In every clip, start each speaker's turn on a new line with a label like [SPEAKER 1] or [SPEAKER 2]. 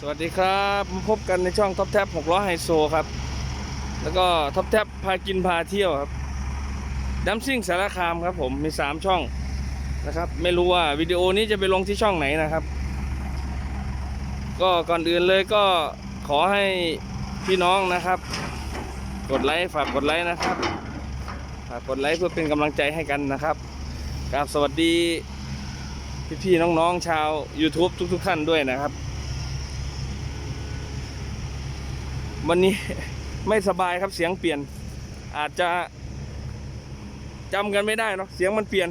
[SPEAKER 1] สวัสดีครับพบกันในช่องท็อปแท็บ6ล้อไฮโซครับ แล้วก็ท็อปแท็บพากินพาเที่ยวครับดัมซิ่งสารคามครับผมมี3ช่องนะครับ ไม่รู้ว่าวิดีโอนี้จะไปลงที่ช่องไหนนะครับ ก็ก่อนอื่นเลยก็ขอให้พี่น้องนะครับ กดไลค์ฝากกดไลค์นะครับฝากกดไลค์เพื่อเป็นกำลังใจให้กันนะครับกราบสวัสดีพี่ๆน้องๆชาว YouTube ทุกๆท่านด้วยนะครับ วันนี้ไม่สบายครับเสียงเปลี่ยน อาจจะจำกันไม่ได้เนาะเสียงมันเปลี่ยน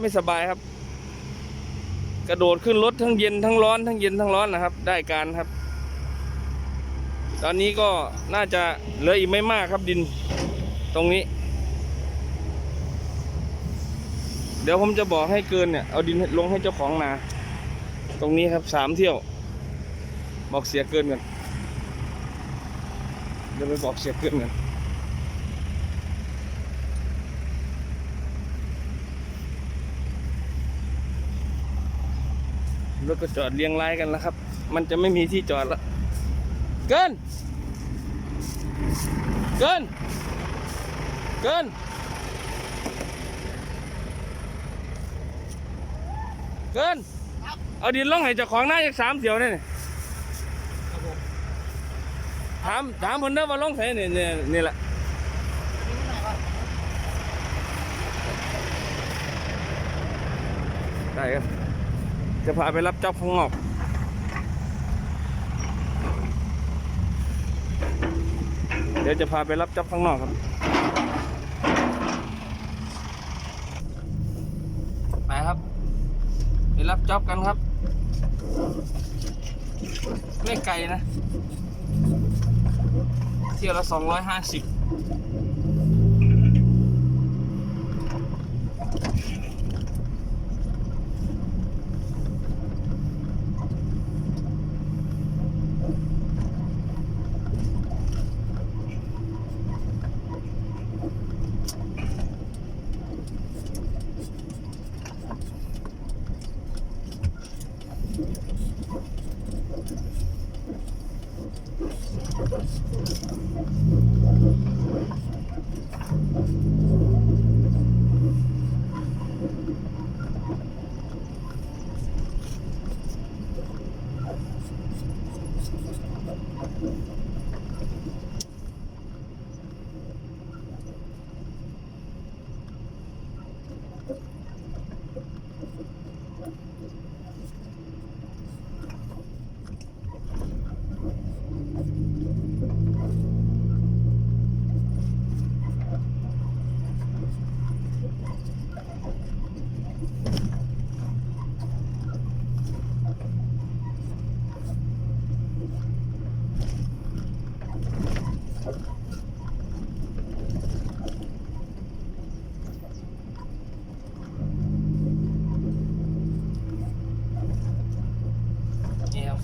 [SPEAKER 1] ไม่สบายครับ กระโดดขึ้นรถทั้งเย็นทั้งร้อนทั้งเย็นทั้งร้อนนะครับ ได้การครับ ตอนนี้ก็น่าจะเหลืออีกไม่มากครับดินตรงนี้ เดี๋ยวผมจะบอกให้เกินเนี่ยเอาดินลงให้เจ้าของนา ตรงนี้ครับสามเที่ยว บอกเสียเกินกัน ดี๋ยวไปบอกเสียเกินกันรถก็จอดเรียงรายกันแล้วครับ มันจะไม่มีที่จอดละเกิน เกิน เกิน เกิน เอาดินลงให้เจ้าของหน้าจากสามเสียวเนี่ย ถามถามคนเด้อว่าลงใส่นี่นี่นี่แหละได้ครับจะพาไปรับเจ้าข้างนอกเดี๋ยวจะพาไปรับเจ้าข้างนอกครับไปครับ ไปรับจ็อบกันครับ ไม่ไกลนะ เที่ยวละสองร้อยห้าสิบ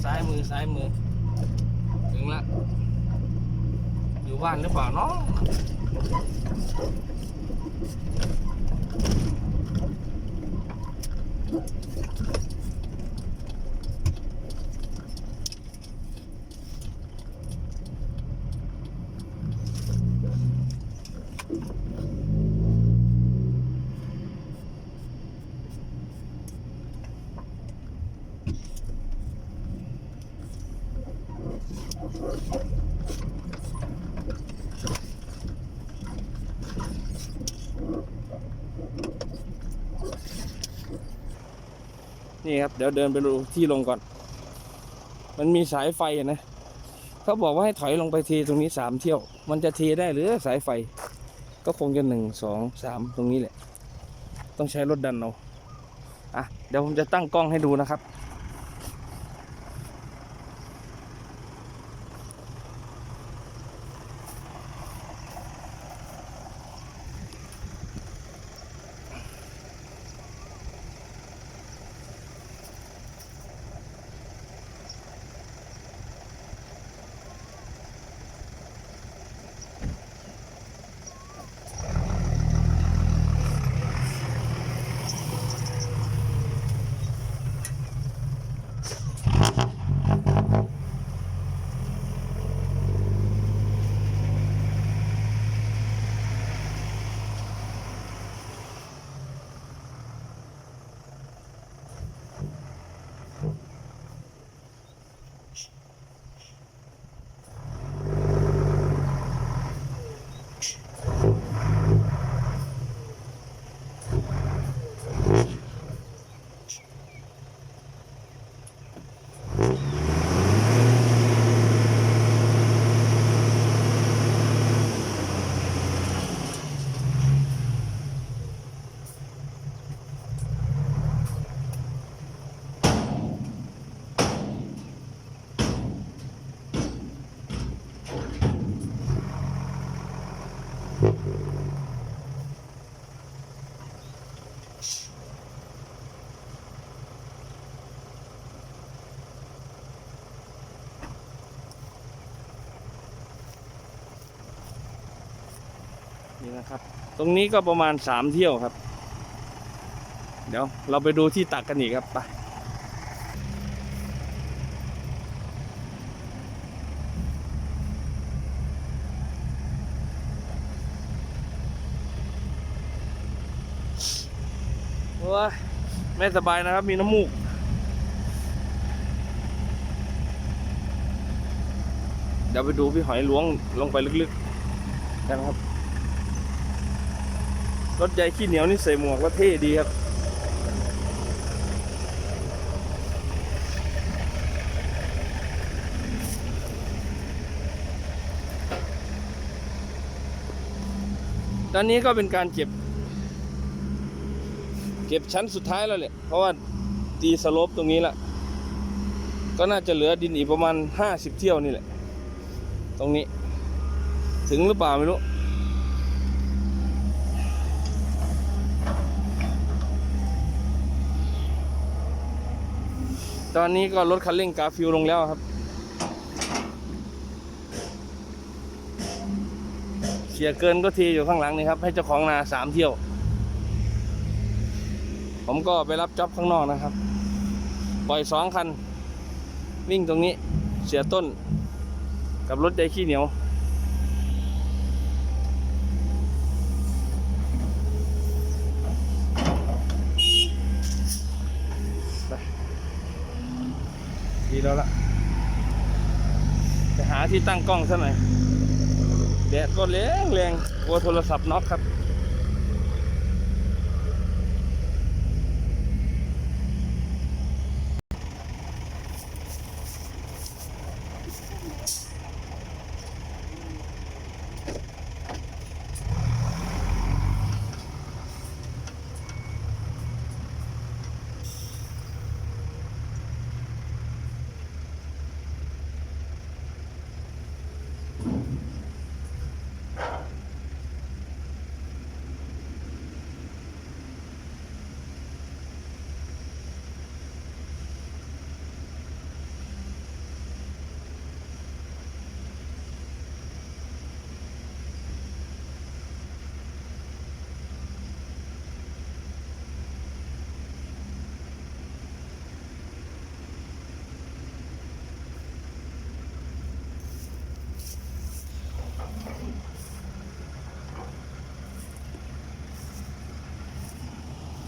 [SPEAKER 1] ซ้ายมือซ้ายมือ ถึงละ อยู่บ้านหรือเปล่าเนาะ นี่ครับ เดี๋ยวเดินไปดูที่ลงก่อน มันมีสายไฟนะ เขาบอกว่าให้ถอยลงไปทีตรงนี้สามเที่ยว มันจะเทได้หรือสายไฟ ก็คงจะหนึ่งสองสามตรงนี้แหละ ต้องใช้รถดันเอาอะ เดี๋ยวผมจะตั้งกล้องให้ดูนะครับ นะครับ ตรงนี้ก็ประมาณสามเที่ยวครับ เดี๋ยวเราไปดูที่ตักกันอีกครับไปโอ้ยไม่สบายนะครับ มีน้ำมูกเดี๋ยวไปดูพี่หอยล้วงลงไปลึกๆกันครับ รถใหญ่ขี้เหนียวนี่ใส่หมวกแล้วเท่ดีครับ ตอนนี้ก็เป็นการเก็บ เก็บชั้นสุดท้ายแล้วแหละ เพราะว่าตีสลปตรงนี้ละ ก็น่าจะเหลือดินอีกประมาณห้าสิบเที่ยวนี่แหละ ตรงนี้ ถึงหรือเปล่าไม่รู้ ตอนนี้ก็ลดคันเร่งกาฟิวลงแล้วครับ เสียเกินก็ทีอยู่ข้างหลังนี่ครับ ให้เจ้าของนาสามเที่ยว ผมก็ไปรับจ็อบข้างนอกนะครับ ปล่อยสองคัน วิ่งตรงนี้เสียต้น กับรถใจขี้เหนียว ดีแล้วล่ะจะหาที่ตั้งกล้องซะหน่อยแดดก็แรงแรงกลัวโทรศัพท์น็อกครับ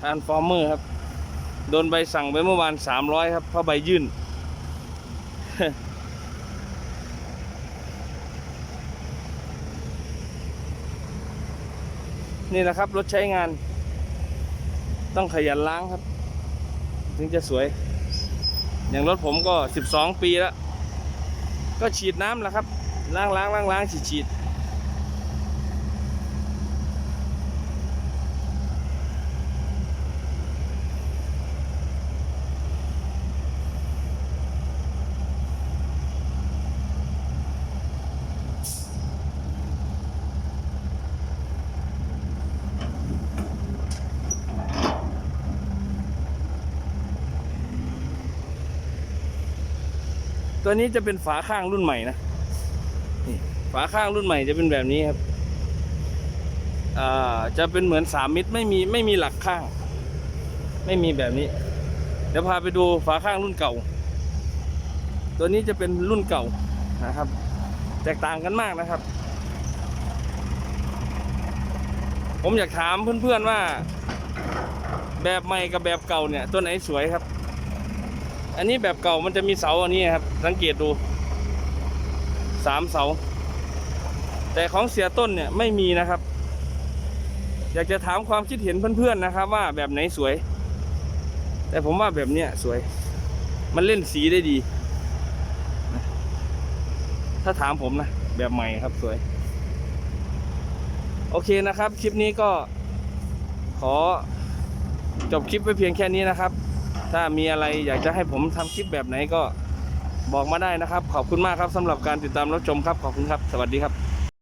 [SPEAKER 1] ทานฟอร์เมอร์ครับ โดนใบสั่งไปเมื่อวานสามร้อยครับเพราะใบยื่น นี่แหละครับรถใช้งาน ต้องขยันล้างครับ ถึงจะสวย อย่างรถผมก็12ปีแล้ว ก็ฉีดน้ำแหละครับล้างล้างล้างล้างฉีดฉีด ตัวนี้จะเป็นฝาข้างรุ่นใหม่นะนี่ฝาข้างรุ่นใหม่จะเป็นแบบนี้ครับอ่าจะเป็นเหมือนสามมิตรไม่มีไม่มีหลักข้าง ไม่มีแบบนี้ เดี๋ยวพาไปดูฝาข้างรุ่นเก่า ตัวนี้จะเป็นรุ่นเก่านะครับ แตกต่างกันมากนะครับ ผมอยากถามเพื่อนๆว่า แบบใหม่กับแบบเก่าเนี่ย ตัวไหนสวยครับ อันนี้แบบเก่ามันจะมีเสาอันนี้ครับ สังเกตดูสามเสา แต่ของเสียต้นเนี่ยไม่มีนะครับ อยากจะถามความคิดเห็นเพื่อนๆนะครับ ว่าแบบไหนสวย แต่ผมว่าแบบเนี้ยสวย มันเล่นสีได้ดี ถ้าถามผมนะ แบบใหม่ครับสวย โอเคนะครับ คลิปนี้ก็ขอจบคลิปไว้เพียงแค่นี้นะครับ ถ้ามีอะไรอยากจะให้ผมทำคลิปแบบไหนก็บอกมาได้นะครับ ขอบคุณมากครับสำหรับการติดตามรับชมครับ ขอบคุณครับ สวัสดีครับ